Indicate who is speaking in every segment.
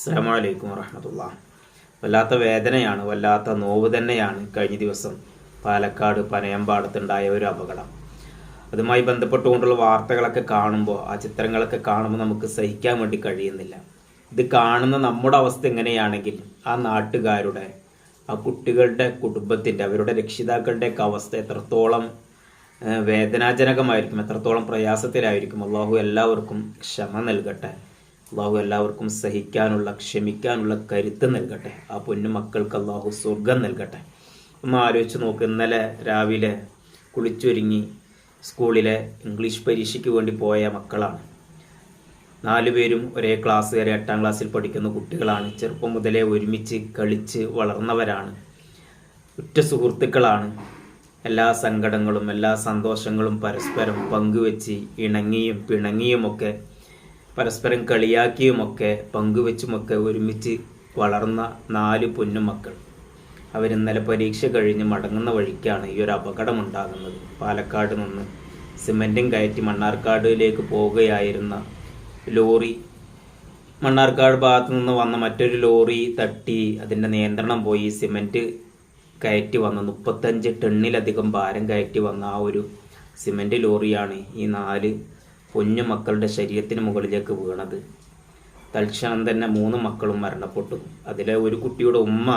Speaker 1: അസ്സലാമലൈക്കും വറഹമത്തുള്ള. വല്ലാത്ത വേദനയാണ് വല്ലാത്ത നോവ് തന്നെയാണ് കഴിഞ്ഞ ദിവസം പാലക്കാട് പനയമ്പാടത്തുണ്ടായ ഒരു അപകടം. അതുമായി ബന്ധപ്പെട്ടുകൊണ്ടുള്ള വാർത്തകളൊക്കെ കാണുമ്പോൾ ആ ചിത്രങ്ങളൊക്കെ കാണുമ്പോൾ നമുക്ക് സഹിക്കാൻ വേണ്ടി കഴിയുന്നില്ല. ഇത് കാണുന്ന നമ്മുടെ അവസ്ഥ എങ്ങനെയാണെങ്കിൽ ആ നാട്ടുകാരുടെ ആ കുട്ടികളുടെ കുടുംബത്തിന്റെ അവരുടെ രക്ഷിതാക്കളുടെയൊക്കെ അവസ്ഥ എത്രത്തോളം വേദനാജനകമായിരിക്കും എത്രത്തോളം പ്രയാസത്തിലായിരിക്കും. അള്ളാഹു എല്ലാവർക്കും ക്ഷമ നൽകട്ടെ. അള്ളാഹു എല്ലാവർക്കും സഹിക്കാനുള്ള ക്ഷമിക്കാനുള്ള കരുത്ത് നൽകട്ടെ. ആ പൊന്നു മക്കൾക്ക് അള്ളാഹു സ്വർഗം നൽകട്ടെ. ഒന്ന് ആലോചിച്ച് നോക്ക് ഇന്നലെ രാവിലെ കുളിച്ചൊരുങ്ങി സ്കൂളിലെ ഇംഗ്ലീഷ് പരീക്ഷയ്ക്ക് വേണ്ടി പോയ മക്കളാണ്. നാലുപേരും ഒരേ ക്ലാസ് വരെ എട്ടാം ക്ലാസ്സിൽ പഠിക്കുന്ന കുട്ടികളാണ്. ചെറുപ്പം മുതലേ ഒരുമിച്ച് കളിച്ച് വളർന്നവരാണ്. ഉറ്റ സുഹൃത്തുക്കളാണ്. എല്ലാ സങ്കടങ്ങളും എല്ലാ സന്തോഷങ്ങളും പരസ്പരം പങ്കുവെച്ച് ഇണങ്ങിയും പിണങ്ങിയുമൊക്കെ പരസ്പരം കളിയാക്കിയുമൊക്കെ പങ്കുവെച്ചുമൊക്കെ ഒരുമിച്ച് വളർന്ന നാല് പൊന്നുമക്കൾ അവരിന്നലെ പരീക്ഷ കഴിഞ്ഞ് മടങ്ങുന്ന വഴിക്കാണ് ഈ ഒരു അപകടമുണ്ടാകുന്നത്. പാലക്കാട് നിന്ന് സിമന്റും കയറ്റി മണ്ണാർക്കാടിലേക്ക് പോവുകയായിരുന്ന ലോറി മണ്ണാർക്കാട് ഭാഗത്ത് നിന്ന് വന്ന മറ്റൊരു ലോറി തട്ടി അതിന്റെ നിയന്ത്രണം പോയി. സിമന്റ് കയറ്റി വന്ന മുപ്പത്തഞ്ച് ടണ്ണിലധികം ഭാരം കയറ്റി വന്ന ആ ഒരു സിമന്റ് ലോറിയാണ് ഈ നാല് കുഞ്ഞു മക്കളുടെ ശരീരത്തിന് മുകളിലേക്ക് വീണത്. തൽക്ഷണം തന്നെ മൂന്ന് മക്കളും മരണപ്പെട്ടു. അതിലെ ഒരു കുട്ടിയുടെ ഉമ്മ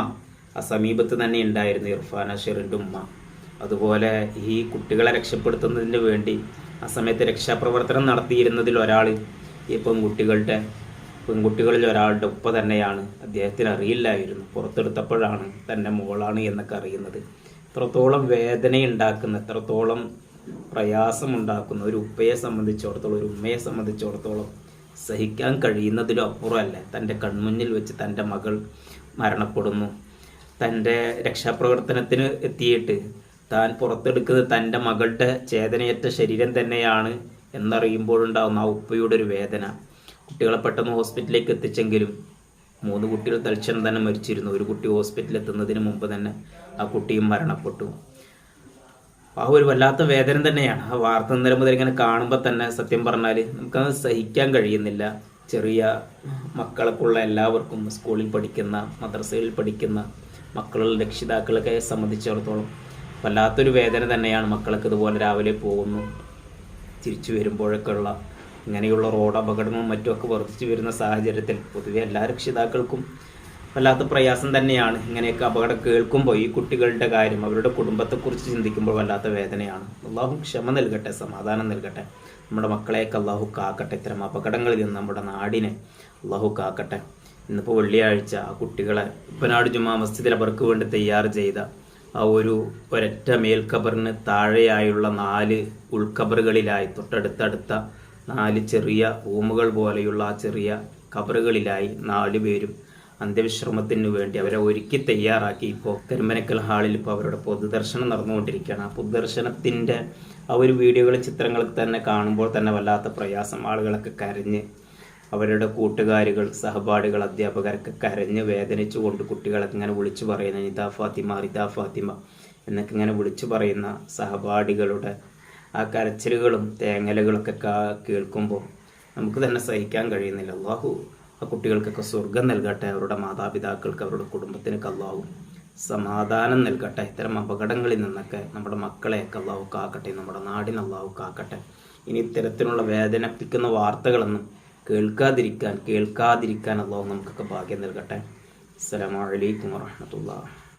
Speaker 1: ആ സമീപത്ത് തന്നെ ഉണ്ടായിരുന്നു ഇർഫാൻ അഷറിന്റെ ഉമ്മ. അതുപോലെ ഈ കുട്ടികളെ രക്ഷപ്പെടുത്തുന്നതിന് വേണ്ടി ആ സമയത്ത് രക്ഷാപ്രവർത്തനം നടത്തിയിരുന്നതിൽ ഒരാൾ ഈ പെൺകുട്ടികളുടെ പെൺകുട്ടികളിൽ ഒരാളുടെ ഉപ്പ തന്നെയാണ്. അദ്ദേഹത്തിന് അറിയില്ലായിരുന്നു. പുറത്തെടുത്തപ്പോഴാണ് തന്റെ മോളാണ് എന്നൊക്കെ അറിയുന്നത്. എത്രത്തോളം വേദനയുണ്ടാക്കുന്ന എത്രത്തോളം പ്രയാസമുണ്ടാക്കുന്ന ഒരു ഉപ്പയെ സംബന്ധിച്ചിടത്തോളം ഒരു ഉമ്മയെ സംബന്ധിച്ചിടത്തോളം സഹിക്കാൻ കഴിയുന്നതിലും അപ്പുറമല്ല. തന്റെ കൺമുന്നിൽ വെച്ച് തന്റെ മകൾ മരണപ്പെടുന്നു. തന്റെ രക്ഷാപ്രവർത്തനത്തിന് എത്തിയിട്ട് താൻ പുറത്തെടുക്കുന്നത് തന്റെ മകളുടെ ചേതനയേറ്റ ശരീരം തന്നെയാണ് എന്നറിയുമ്പോഴുണ്ടാകുന്ന ആ ഉപ്പയുടെ ഒരു വേദന. കുട്ടികളെ പെട്ടെന്ന് ഹോസ്പിറ്റലിലേക്ക് എത്തിച്ചെങ്കിലും മൂന്ന് കുട്ടികൾ തൽക്ഷണം തന്നെ മരിച്ചിരുന്നു. ഒരു കുട്ടി ഹോസ്പിറ്റലിൽ എത്തുന്നതിന് മുമ്പ് തന്നെ ആ കുട്ടിയും മരണപ്പെട്ടു. ആ ഒരു വല്ലാത്ത വേദന തന്നെയാണ്. ആ വാർത്ത ഇന്നലെ മുതൽ ഇങ്ങനെ കാണുമ്പോൾ തന്നെ സത്യം പറഞ്ഞാൽ നമുക്കത് സഹിക്കാൻ കഴിയുന്നില്ല. ചെറിയ മക്കളൊക്കെയുള്ള എല്ലാവർക്കും സ്കൂളിൽ പഠിക്കുന്ന മദ്രസയിൽ പഠിക്കുന്ന മക്കളുടെ രക്ഷിതാക്കളൊക്കെ സംബന്ധിച്ചിടത്തോളം വല്ലാത്തൊരു വേദന തന്നെയാണ് മക്കൾക്ക് ഇതുപോലെ രാവിലെ പോകുന്നു തിരിച്ചു വരുമ്പോഴൊക്കെ ഉള്ള ഇങ്ങനെയുള്ള റോഡ് അപകടങ്ങളും മറ്റുമൊക്കെ വർദ്ധിച്ചു വരുന്ന സാഹചര്യത്തിൽ പൊതുവെ എല്ലാ രക്ഷിതാക്കൾക്കും വല്ലാത്ത പ്രയാസം തന്നെയാണ്. ഇങ്ങനെയൊക്കെ അപകടം കേൾക്കുമ്പോൾ ഈ കുട്ടികളുടെ കാര്യം അവരുടെ കുടുംബത്തെക്കുറിച്ച് ചിന്തിക്കുമ്പോൾ വല്ലാത്ത വേദനയാണ്. അള്ളാഹു ക്ഷമ നൽകട്ടെ സമാധാനം നൽകട്ടെ. നമ്മുടെ മക്കളെയൊക്കെ അള്ളാഹു കാക്കട്ടെ. ഇത്തരം അപകടങ്ങളിൽ നിന്ന് നമ്മുടെ നാടിനെ അള്ളാഹു കാക്കട്ടെ. ഇന്നിപ്പോൾ വെള്ളിയാഴ്ച ആ കുട്ടികളെ ഉപ്പനാട് ജുമാ മസ്ജിദിൽ അവർക്ക് വേണ്ടി തയ്യാർ ചെയ്ത ആ ഒരു ഒരൊറ്റ മേൽക്കബറിന് താഴെയായുള്ള നാല് ഉൾക്കബറുകളിലായി തൊട്ടടുത്തടുത്ത നാല് ചെറിയ റൂമുകൾ പോലെയുള്ള ആ ചെറിയ കബറുകളിലായി നാല് പേരും അന്ത്യവിശ്രമത്തിന് വേണ്ടി അവരെ ഒരുക്കി തയ്യാറാക്കി. ഇപ്പോൾ തിരുമനക്കൽ ഹാളിൽ ഇപ്പോൾ അവരുടെ പൊതുദർശനം നടന്നുകൊണ്ടിരിക്കുകയാണ്. ആ പൊതുദർശനത്തിന്റെ ആ ഒരു വീഡിയോകളും ചിത്രങ്ങളൊക്കെ തന്നെ കാണുമ്പോൾ തന്നെ വല്ലാത്ത പ്രയാസം. ആളുകളൊക്കെ കരഞ്ഞ് അവരുടെ കൂട്ടുകാരികൾ സഹപാഠികൾ അധ്യാപകരൊക്കെ കരഞ്ഞ് വേദനിച്ചുകൊണ്ട് കുട്ടികളൊക്കെ ഇങ്ങനെ വിളിച്ചു പറയുന്ന ഇതാ ഫാത്തിമ ഇതാ ഫാത്തിമ എന്നൊക്കെ ഇങ്ങനെ വിളിച്ചു പറയുന്ന സഹപാഠികളുടെ ആ കരച്ചിലുകളും തേങ്ങലുകളൊക്കെ കേൾക്കുമ്പോൾ നമുക്ക് തന്നെ സഹിക്കാൻ കഴിയുന്നില്ല. അള്ളാഹു ആ കുട്ടികൾക്കൊക്കെ സ്വർഗം നൽകട്ടെ അവരുടെ മാതാപിതാക്കൾക്ക് അവരുടെ കുടുംബത്തിന് കള്ളാവും സമാധാനം നൽകട്ടെ ഇത്തരം അപകടങ്ങളിൽ നിന്നൊക്കെ നമ്മുടെ മക്കളെയൊക്കെ അള്ളാഹു കാക്കട്ടെ നമ്മുടെ നാടിന് അള്ളാഹു കാക്കട്ടെ. ഇനി ഇത്തരത്തിലുള്ള വേദനിപ്പിക്കുന്ന വാർത്തകളൊന്നും കേൾക്കാതിരിക്കാൻ കേൾക്കാതിരിക്കാൻ അള്ളാഹു നമുക്കൊക്കെ ഭാഗ്യം നൽകട്ടെ. അസ്സലാമു അലൈക്കും വറഹ്മത്തുള്ളാഹി